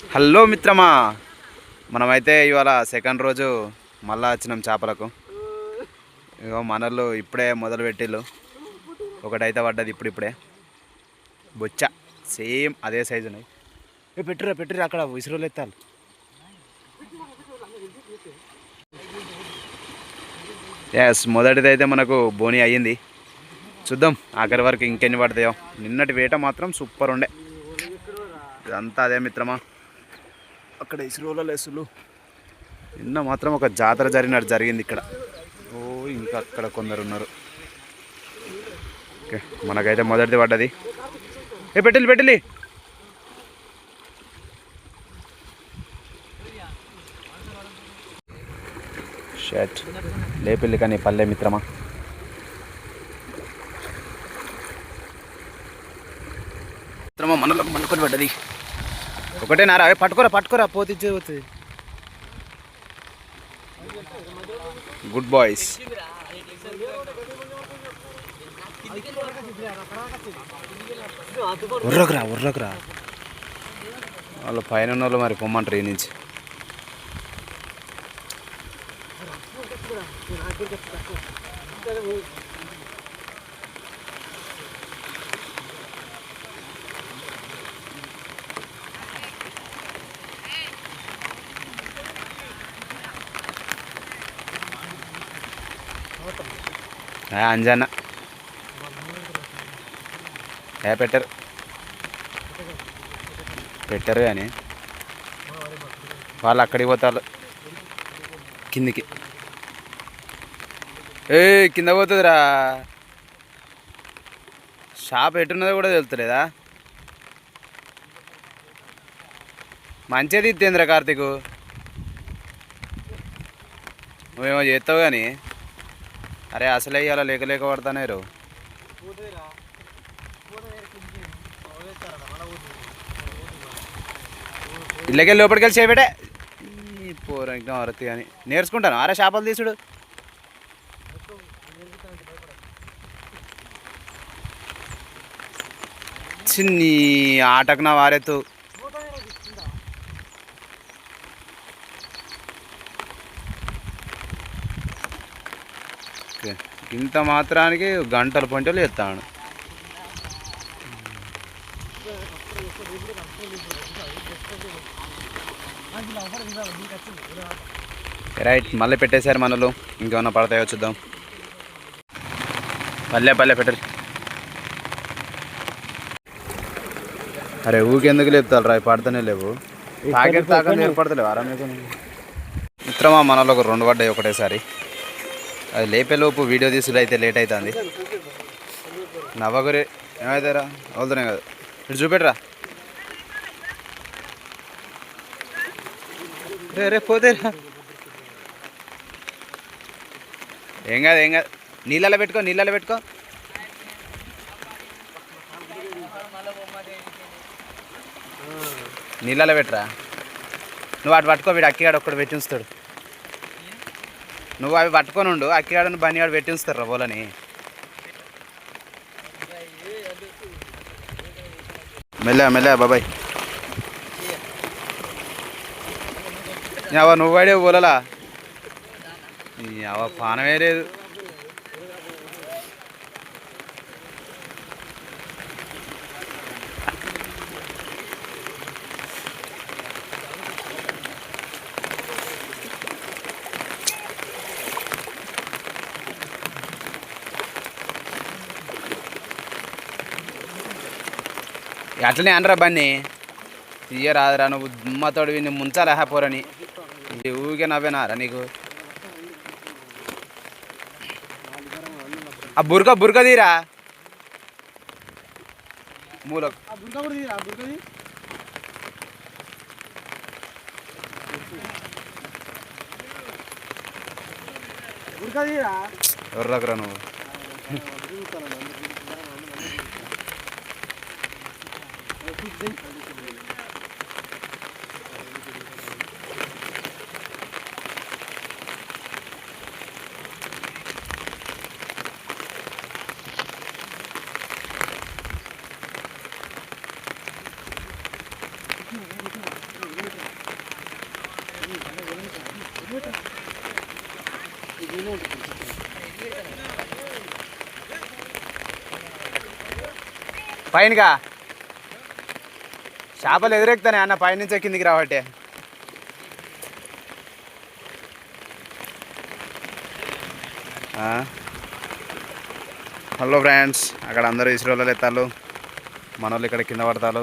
Hello మిత్రమా. మనమైతే ఇవాళ సెకండ్ రోజు మళ్ళా వచ్చినాం చేపలకు. ఇగో మనలు ఇప్పుడే మొదలు పెట్టిళ్ళు. ఒకటైతే పడ్డది ఇప్పుడు ఇప్పుడే. బొచ్చ సేమ్ అదే సైజు ఉన్నాయి ఏ పెట్టురా పెట్టురా అక్కడ విసురులు ఎత్తాలి. ఎస్ మొదటిదైతే మనకు బోని అయ్యింది. చూద్దాం ఆఖరి వరకు ఇంకెన్ని పడతాయో. నిన్నటి వేట మాత్రం సూపర్ ఉండే. ఇదంతా అదే మిత్రమా. అక్కడ ఇసురులో లేసులు నిన్న మాత్రం ఒక జాతర జరిగినట్టు జరిగింది ఇక్కడ. ఓ ఇంకా అక్కడ కొందరు ఉన్నారు. ఓకే మనకైతే మొదటిది పడ్డది. ఏ పెట్టిల్లి పెట్టిల్లి. షర్ట్ లేపెళ్ళి కానీ పల్లె మిత్రమా? మిత్రమా మనలో మనకొని పడ్డది. ఒకటే నారా. అవి పట్టుకోరా పట్టుకోరా. పోతే పోతుంది. గుడ్ బాయ్స్ ఉర్రకురా ఉర్రకురా. వాళ్ళు పైన ఉన్న వాళ్ళు మరి పొమ్మంటారు ఈ నుంచి. ఏ అంజన్న. ఏ పెట్టరు. పెట్టరు కానీ. వాళ్ళు అక్కడికి పోతారు. కిందికి. ఏ కింద పోతుందిరా. షాప్ ఎట్టున్నదో కూడా తెలుస్తలేదా మంచిగా ఇత్తేంద్ర కార్తీక్? నువ్వేమో చేస్తావు కానీ. అరే అసలే ఇవాళ లేక లేక పడతానేరు ఇళ్ళకెళ్ళి లోపలికి వెళ్ళి చేయబెట్టే పోరంగా అరతి అని. నేర్చుకుంటాను. అరే చేపలు తీసుడు. చిన్ని ఆటకు నా వారెత్తు ఓకే ఇంత మాత్రానికి గంటల పొంటలు ఎత్తాను. రైట్ మళ్ళీ పెట్టేశారు మనలు. ఇంకేమన్నా పడతాయో చూద్దాం. పల్లె పల్లె పెట్టరు అరే ఊకెందుకు లేపుతారు రా? పడతానే లేవు. తాగేది తాగని ఏర్పడతలేవు. ఆరా మీకు మిత్రమా మనలో ఒక రెండు పడ్డాయి ఒకటేసారి. అది లేపేలోపు వీడియో తీసుడు అయితే లేట్ అవుతుంది నవ్వగురి ఏమవుతారా వదులుతున్నాయి కదా. ఇటు చూపెట్టరా. రే రే పోతేరా ఏం కాదు ఏం కాదు. నీళ్ళలో పెట్టుకో నీళ్ళలో పెట్టుకో. నీళ్ళలో పెట్టరా. నువ్వు అటు పట్టుకో వీడు అక్కిగాడు ఒక్కడు పెట్టి ఉంచుతాడు. నువ్వు అవి పట్టుకొని ఉండు. అక్కిగాడని బనిగాడు పెట్టి ఉంచుతారు రా పోలని మెల్లగా మెల్లగా బాబాయ్. అవ నువ్వు వాడే పోలలా? అవ పానమే లేదు. అట్లనే అనరా బన్నీ తీయ రాదురా నువ్వు దుమ్మతోడు విని ముంచాలా పోరని. ఇది ఊరికే నవ్వేనారా నీకు? ఆ బురక బురక తీరా. మూలకు ఎవర్రకురా నువ్వు? పైనగా చేపలు ఎదురెక్కుతానే అన్న పైనుంచే కిందికి రావట్టే. హలో ఫ్రెండ్స్ అక్కడ అందరూ ఇసురోళ్ళు ఎత్తారు మన వాళ్ళు ఇక్కడ కింద పడతారు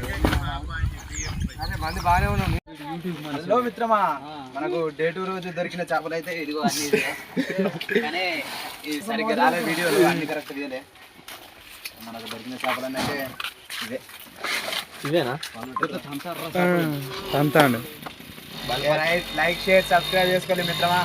తీయసారంటే హలో మిత్రమా. మనకు డే టూ రోజు దొరికిన చేపలు అయితే ఇదిగో అన్ని. కానీ ఇది సరిగ్గా రాలే వీడియోలు అన్ని కరెక్ట్ తీయలే మనకు దొరికిన చేపలు అంటే ఇవేనా? అంతా అండి లైక్ షేర్ సబ్స్క్రైబ్ చేసుకోండి మిత్రమా.